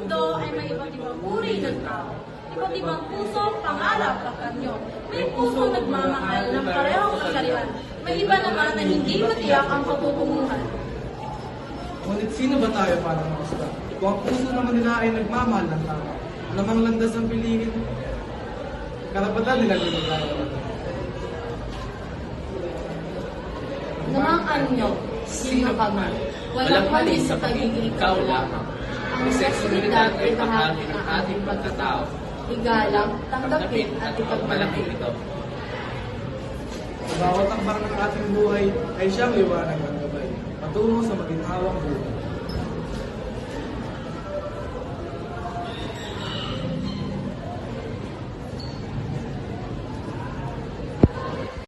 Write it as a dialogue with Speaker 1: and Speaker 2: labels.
Speaker 1: iba't ibang uri ng tao. Iba't ibang puso, pangarap at anyo. May puso nagmamahal ng parehong kasarian. May iba naman na hindi matiyak ang patutunguhan.
Speaker 2: Ngunit sino ba tayo para makasda? Kung ang puso naman nila ay nagmamahal ng tao, namang landas ang piliin, karapatan nila lumigaya.
Speaker 3: Namang anyo, sino ka man, walang mali sa pagiging ikaw lamang. Ang sexualidad ay bahagi ng ating pagkatao. Igalang, tanggapin at ipagmalaki ito.
Speaker 2: Sa bawat akbang ng ating buhay ay siyang liwanag ng gabay, patungo sa maginhawang buhay.